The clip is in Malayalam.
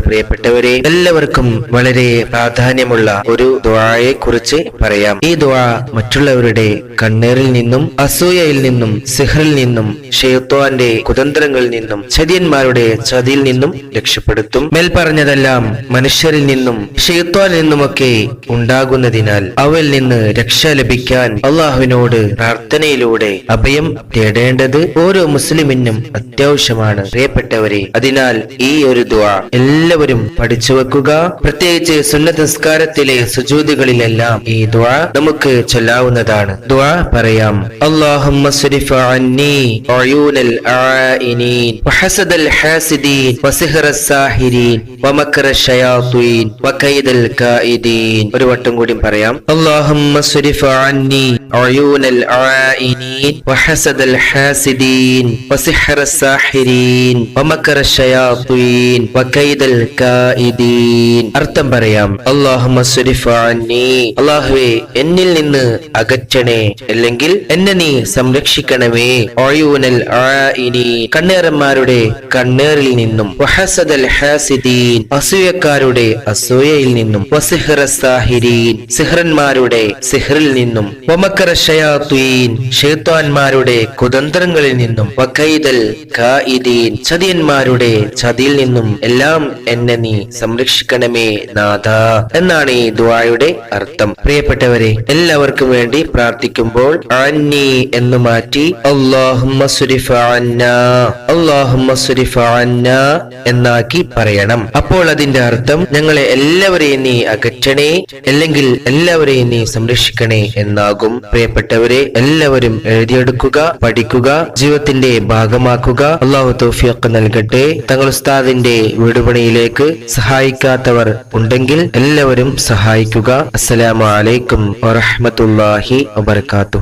പ്രിയപ്പെട്ടവരെ എല്ലാവർക്കും വളരെ പ്രാധാന്യമുള്ള ഒരു ദുആയെ കുറിച്ച് പറയാം. ഈ ദുആ മറ്റുള്ളവരുടെ കണ്ണീറിൽ നിന്നും അസൂയയിൽ നിന്നും സിഹറിൽ നിന്നും ഷെയ്ത്വാന്റെ കുതന്ത്രങ്ങളിൽ നിന്നും ചതിയന്മാരുടെ ചതിയിൽ നിന്നും രക്ഷപ്പെടുത്തും. മേൽ പറഞ്ഞതെല്ലാം മനുഷ്യരിൽ നിന്നും ഷെയ്ത്വാനിൽ നിന്നുമൊക്കെ ഉണ്ടാകുന്നതിനാൽ അവയിൽ നിന്ന് രക്ഷ ലഭിക്കാൻ അള്ളാഹുവിനോട് പ്രാർത്ഥനയിലൂടെ അഭയം തേടേണ്ടത് ഓരോ മുസ്ലിമിനും അത്യാവശ്യമാണ്. പ്രിയപ്പെട്ടവരെ അതിനാൽ ഈ ഒരു ദുആ എല്ലാവരും പഠിച്ചു വെക്കുക. പ്രത്യേകിച്ച് സുന്നത്ത് നിസ്കാരത്തിലെ സുജൂതികളിലെല്ലാം ഈ ദുആ നമുക്ക് ചൊല്ലാവുന്നതാണ്. ദുആ പറയാം ഒരു വട്ടം കൂടി പറയാം സാഹിരീൻ കായിദീൻ അർത്ഥം പറയാം അല്ലാഹുവേ എന്നിൽ നിന്ന് അകറ്റണേ. അല്ലെങ്കിൽ എന്നെ നീ സംരക്ഷിക്കണമേ. ആഇനി. കണ്ണേറന്മാരുടെ കണ്ണേറിൽ നിന്നും. വഹസദൽ ഹാസിദീൻ. അസൂയക്കാരുടെ അസൂയയിൽ നിന്നും. വസിഹ്റ സാഹിരീൻ. സിഹ്റിൽ നിന്നും. വമക്കറ കുതന്ത്രങ്ങളിൽ നിന്നും. ചതിയന്മാരുടെ ചതിയിൽ നിന്നും എല്ലാം എന്നെ നീ സംരക്ഷിക്കണമേ നാഥ എന്നാണ് ഈ ദുആയുടെ അർത്ഥം. പ്രിയപ്പെട്ടവരെ എല്ലാവർക്കും വേണ്ടി പ്രാർത്ഥിക്കുമ്പോൾ അന്നി എന്ന് മാറ്റി എന്നാക്കി പറയണം. അപ്പോൾ അതിന്റെ അർത്ഥം ഞങ്ങളെ എല്ലാവരെയും നീ അകറ്റണേ അല്ലെങ്കിൽ എല്ലാവരെയും നീ സംരക്ഷിക്കണേ എന്നാകും. പ്രിയപ്പെട്ടവരെ എല്ലാവരും എഴുതിയെടുക്കുക പഠിക്കുക ജീവിതത്തിന്റെ ഭാഗമാക്കുക. അള്ളാഹു തൗഫീഖ് നൽകട്ടെ. തങ്ങൾ ഉസ്താദിന്റെ വീടുപണിയിലേക്ക് സഹായിക്കാത്തവർ ഉണ്ടെങ്കിൽ എല്ലാവരും സഹായിക്കുക. അസ്സലാമലൈക്കും അലൈക്കും വറഹ്മത്തുള്ളാഹി വബർക്കാത്തു